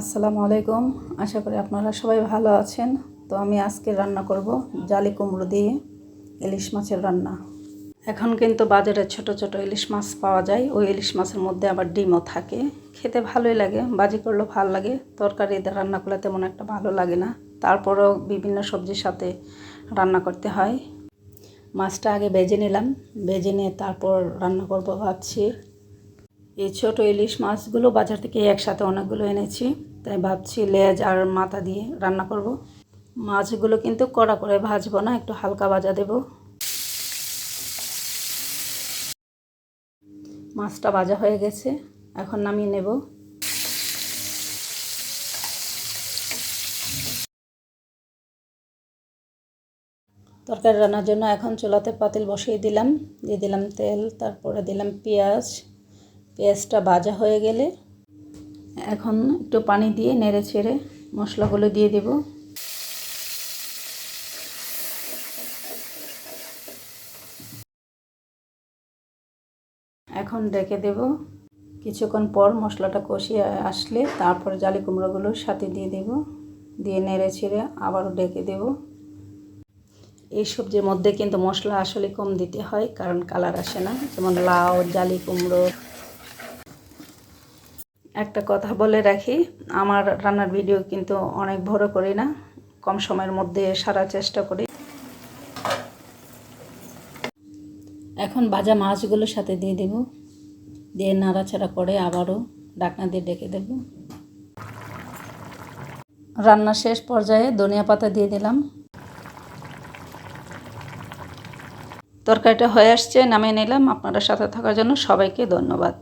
আসসালামু আলাইকুম। আশা করি আপনারা সবাই ভালো আছেন। তো আমি আজকে রান্না করব জালি কুমড়ো দিয়ে ইলিশ মাছের রান্না। এখন কিন্তু বাজারে ছোট ছোট ইলিশ মাছ পাওয়া যায়। ওই ইলিশ মাছের মধ্যে আবার ডিমও থাকে। খেতে ভালোই লাগে, বাজি করলেও ভালো লাগে। তরকারি রান্না করলে তেমন একটা ভালো লাগে না। তারপরেও বিভিন্ন সবজির সাথে রান্না করতে হয়। মাছটা আগে বেজে নিলাম। বেজে নিয়ে তারপর রান্না করব ভাবছি এই ছোট ইলিশ মাছগুলো বাজার থেকে একসাথে অনেকগুলো এনেছি, তাই ভাবছি লেজ আর মাথা দিয়ে রান্না করব। মাছগুলো কিন্তু কড়া করে ভাজবো না, একটু হালকা ভাজা দেব। মাছটা ভাজা হয়ে গেছে, এখন নামিয়ে নেব। তরকারি রান্নার জন্য এখন চুলাতে পাতিল বসিয়ে দিলাম, দিয়ে দিলাম তেল, তারপরে দিলাম পেঁয়াজ পেঁয়াজটা ভাজা হয়ে গেলে এখন একটু পানি দিয়ে নেড়ে ছেড়ে মশলাগুলো দিয়ে দেব। এখন ডেকে দেব। কিছুক্ষণ পর মশলাটা কষিয়ে আসলে তারপর জালি কুমড়োগুলো সাথে দিয়ে দেব। দিয়ে নেড়ে ছেড়ে আবারও ডেকে দেব। এই সবজির মধ্যে কিন্তু মশলা আসলে কম দিতে হয়, কারণ কালার আসে না। যেমন লাউ, জালি কুমড়ো একটা কথা বলে রাখি, আমার রান্নার ভিডিও কিন্তু অনেক বড় করি না, কম সময়ের মধ্যে সারার চেষ্টা করি। এখন ভাজা মাছগুলোর সাথে দিয়ে দেব, দিয়ে নাড়াচাড়া করে আবারও ডাকনা দিয়ে ডেকে দেব। রান্না শেষ পর্যায়ে ধনিয়া পাতা দিয়ে দিলাম। তরকারিটা হয়ে আসছে, নামিয়ে নিলাম। আপনারা সাথে থাকার জন্য সবাইকে ধন্যবাদ।